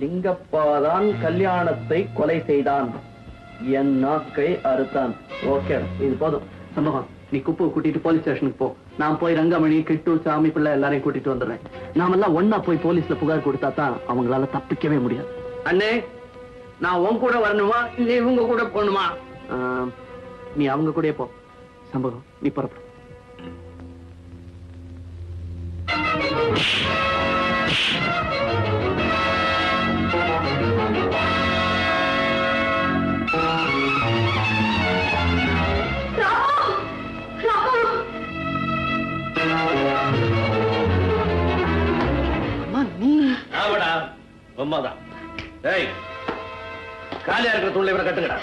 லிங்கப்பாதான் கல்யாணத்தை கொலை செய்தான். என் நாக்கை அறுத்தான். ஓகே இது போதும். சம்பவம் நீ குப்பு கூட்டிட்டு போலீஸ் ஸ்டேஷனுக்கு போ. நான் போய் ரங்கமணி கிட்டு சாமி பிள்ளை எல்லாரையும் கூட்டிட்டு வந்துடுறேன். நாமெல்லாம் ஒன்னா போய் போலீஸ்ல புகார் கொடுத்தா தான் அவங்களால தப்பிக்கவே முடியாது. அண்ணே நான் உன் கூட வரணுமா? இல்ல இவங்க கூட போகணுமா? நீ அவங்க கூடயே போ. சம்பவம் நீ புறப்படு. உண்மைதான் ஏய் காலியா இருக்கிற துள்ள இவரை கட்டுங்கடா.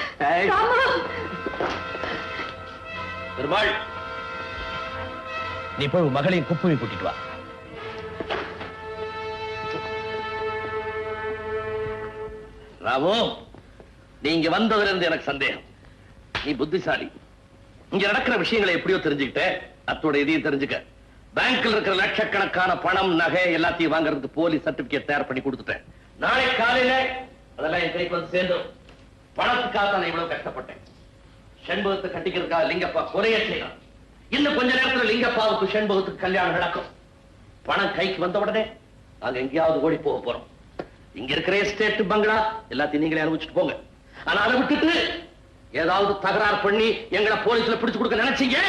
பெருமாள் நீ போய் உன் மகளையும் குப்புவையும் கூட்டிட்டு வா. ராமு நீங்க வந்ததுல இருந்து எனக்கு சந்தேகம். நீ புத்திசாலி. இங்க நடக்கிற விஷயங்களை எப்படியோ தெரிஞ்சுக்கிட்ட. அத்தோட இதையும் தெரிஞ்சுக்க. பேங்க்ல இருக்கிற லட்சக்கணக்கான பணம் நகை எல்லாத்தையும் வாங்குறதுக்கு போலீஸ் சர்டிபிகேட் தயார் பண்ணி கொடுத்துட்டேன். நாளை காலையில அதெல்லாம் என் கைக்கு வந்து சேர்ந்துடும் பணத்துக்காக நான் இவ்வளவு கஷ்டப்பட்டேன். செண்பகத்தை கட்டிக்கிறதுக்காக லிங்கப்பா கொலைய செய்யலாம் இன்னும் கொஞ்ச நேரத்துல லிங்கப்பாவுக்கு செண்பகத்துக்கு கல்யாணம் நடக்கும். பணம் கைக்கு வந்த உடனே நாங்க எங்கேயாவது ஓடி போக போறோம். இங்க இருக்கிற எஸ்டேட் பங்களா எல்லாத்தையும் நீங்களே அனுபவிச்சுட்டு போங்க. ஆனா அதை விட்டுட்டு ஏதாவது தகராறு பண்ணி எங்களை போலீஸ்ல பிடிச்சு கொடுக்க நினைச்சீங்க?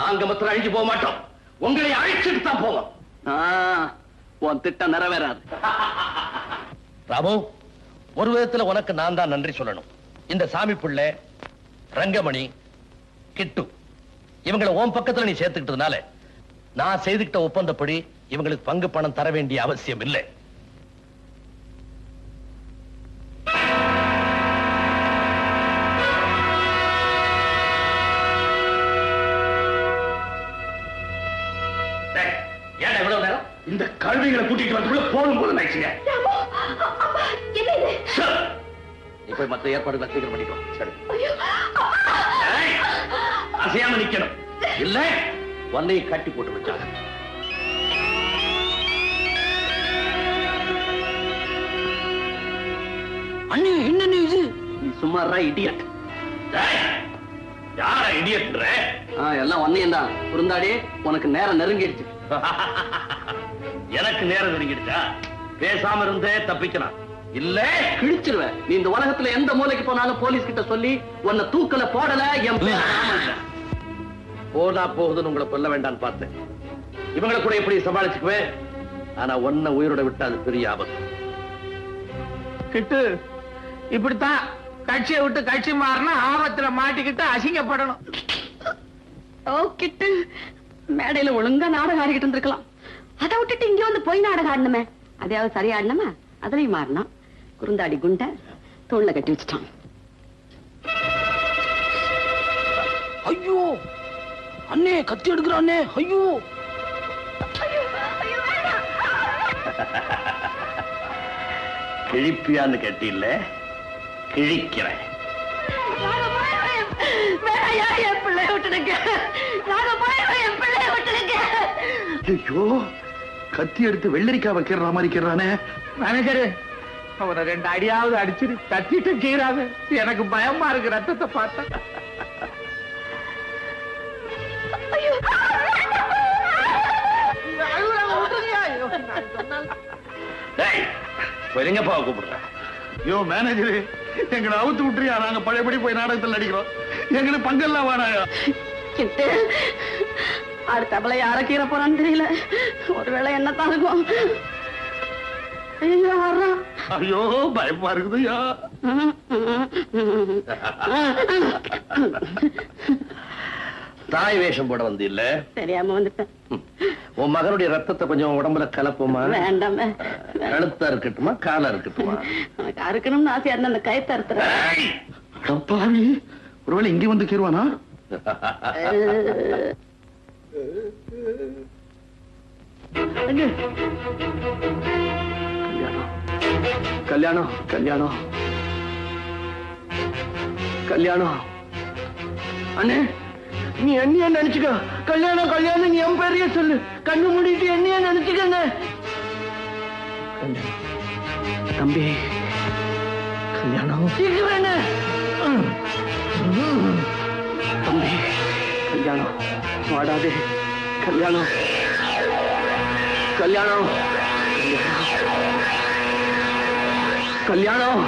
நாங்க மாத்திரம் அழிஞ்சு போக மாட்டோம். உங்களை அழிச்சுட்டு தான் போவோம். உன் திட்டம் நிறைவேறாது. ராமு ஒரு விதத்துல உனக்கு நான் தான் நன்றி சொல்லணும். இந்த சாமி பிள்ளை ரங்கமணி கிட்டு இவங்களை உன் பக்கத்துல நீ சேர்த்துக்கிட்டதுனால நான் செய்துகிட்ட ஒப்பந்தப்படி இவங்களுக்கு பங்கு பணம் தர வேண்டிய அவசியம் இல்லை. இந்த கல்விகளை கூட்டிட்டு வந்து போதும் போதும் நினைச்சீங்க நீ போய் மத்த ஏற்பாடுகளை சீக்கிரம் பண்ணிக்கோ. சரி. ஏய், அசையாம நிக்கணும். இல்ல வல்லையை கட்டி போட்டு வச்சாங்க அண்ணி என்ன இது? நீ சும்மாறா இடியட் யார இடியட்ன்ற எல்லாம் வந்தேன் தான் குறுந்தாடி உனக்கு நேரம் நெருங்கிடுச்சு. எனக்கு நேரம் நெருங்கிடுச்சா? பேசாம இருந்தே தப்பிக்கலாம். இல்ல. கிழிச்சிருவேன் நீ இந்த உலகத்துல எந்த மூலைக்கு போனாலும் போலீஸ் கிட்ட சொல்லி உன்னை தூக்கல போடல என். போனா போகுதுன்னு உங்களை கொல்ல வேண்டாம்னு பார்த்தேன். இவங்களை கூட எப்படி சமாளிச்சுக்குவேன்? ஆனா ஒன்ன உயிரோட விட்டா அது பெரிய ஆபத்து. கிட்டு இப்படித்தான் கட்சியை விட்டு கட்சி மாறினா ஆபத்துல மாட்டிக்கிட்டு அசிங்கப்படணும். ஓ கிட்டு மேடையில ஒழுங்கா நாடகம் ஆடிக்கிட்டு இருந்திருக்கலாம். அதை விட்டுட்டு இங்க வந்து போய் நாடகம் ஆடணுமே. அதையாவது சரியா ஆடணுமா அதுலயும் மாறினான் குறுந்தாடி குண்ட தோல்ல கட்டி வச்சுட்டான். ஐயோ! அண்ணே கத்தி எடுக்கிறானே ஐயோ! கிழிப்பியான்னு கேட்டில்ல கிழிக்கிறேன். ஐயோ! கத்தி எடுத்து வெள்ளரிக்காய் வைக்கிற மாதிரி இருக்கிறானே மேனேஜரு அவனை ரெண்டு அடியாவது அடிச்சிரு தட்டிட்டு கீறாத. எனக்கு பயமா இருக்கு ரத்தத்தை பார்த்தா. லிங்கப்பாவை கூப்பிடுறேன் ஐயோ மேனேஜரு எங்களை அவுத்து விட்டுறியா? நாங்க பழையபடி போய் நாடகத்தில் நடிக்கிறோம். எங்களுக்கு பங்கெல்லாம் வேணாயா கிட்டு அடுத்த அவளை யார கீற போறான்னு தெரியல. ஒருவேளை என்ன தாங்கும் ஐயோ வர்றான் ஐயோ பயமா இருக்குதுயா தாய் வேஷம் போட வந்து இல்ல தெரியாம வந்துட்டேன். உன் மகனுடைய ரத்தத்தை கொஞ்சம் உடம்புல கலப்புமா? வேண்டாமே கழுத்தா இருக்கட்டுமா காலா இருக்கட்டுமா? எனக்கு அறுக்கணும்னு ஆசையா இருந்தா அந்த கயத்தை! அப்பாவி ஒருவேளை இங்க வந்து கேருவானா கல்யாணம். கல்யாணம் கல்யாணம். கல்யாணம். அண்ணே நீ என்னைய நினைச்சுக்க. கல்யாணம் கல்யாணம் நீ என் பேரையே சொல்லு. கண்ணு மூடிட்டு என்னைய நினைச்சுக்கங்க கல்யாணம். தம்பி கல்யாணம். தம்பி கல்யாணம். வாடாதே. கல்யாணம். கல்யாணம். கல்யாணம்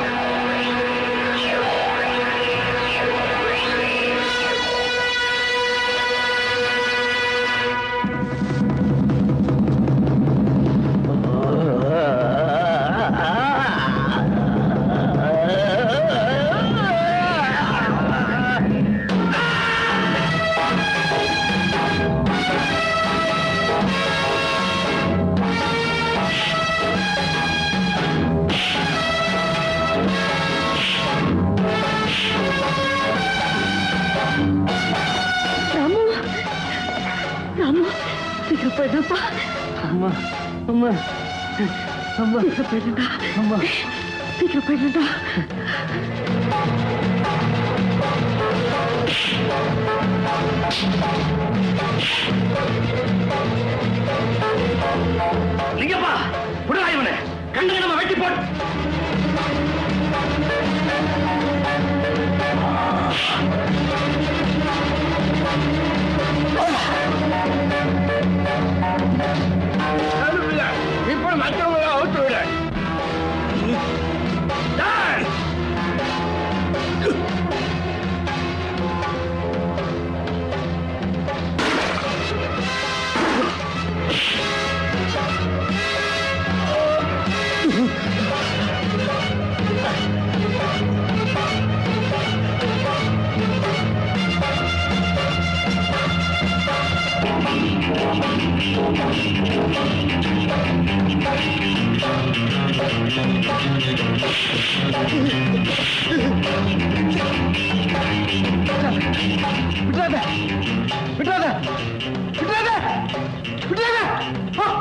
போயிடுப்பா அம்மா அம்மா. அம்மா சீக்கிரம் அம்மா. சீக்கிரம் போயிடுடா லிங்கப்பா விடுறா இவனை. கண்டு நம்ம வெட்டி போட்டு விட்டுறாத விட்டுறாத விட்டுறாத விட்டுறாத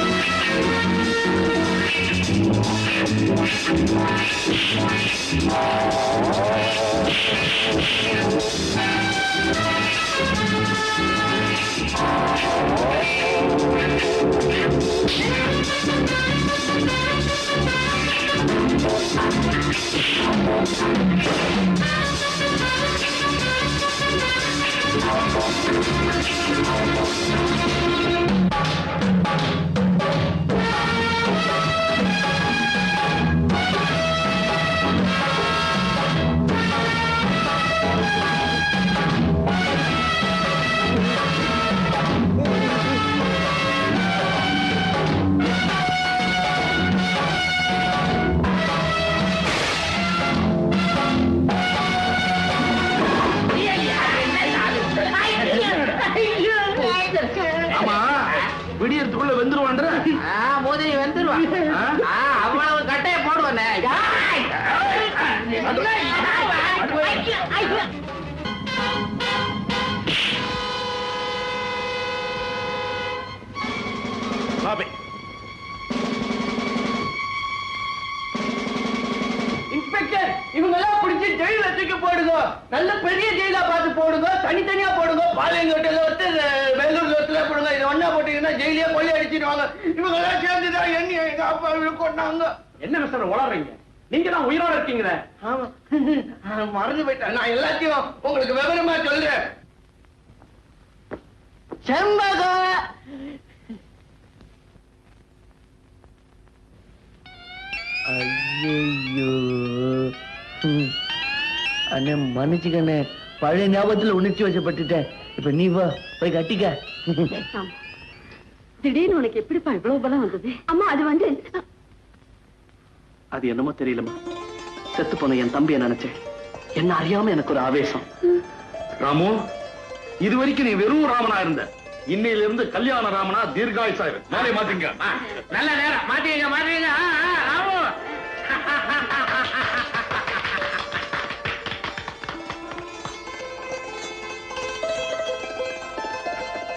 ஆமா கொள்ளை அடிச்சிடுவாங்க இவங்க எல்லாம் சேர்ந்துதான் எண்ணி எங்க அப்பா கொண்டாங்க. என்ன மிஸ்டர் உளறீங்க? நீங்க தான் உயிரோட இருக்கீங்களே? ஆமா. மறந்து போயிட்டேன். நான் எல்லாத்தையும் உங்களுக்கு விவரமா சொல்றேன். செம்பகம் ஐயோ அண்ணே மன்னிச்சுக்கண்ணே. பழைய ஞாபகத்துல உணர்ச்சி வசப்பட்டுட்டேன். இப்ப நீ வா போய் கட்டிக்க. திடீர்னு உனக்கு எப்படிப்பா இவ்வளவு பலம் வந்தது? அம்மா அது வந்து அது என்னமோ தெரியலம்மா. செத்து போன என் தம்பியை நினைச்சேன். என்ன அறியாம எனக்கு ஒரு ஆவேசம். ராமு இது வரைக்கும் நீ வெறும் ராமனா இருந்த. இன்னையில இருந்து கல்யாண ராமனா தீர்காயுசா இரு மாலை மாத்திங்க. நல்ல நேரம். ஆ, ராமு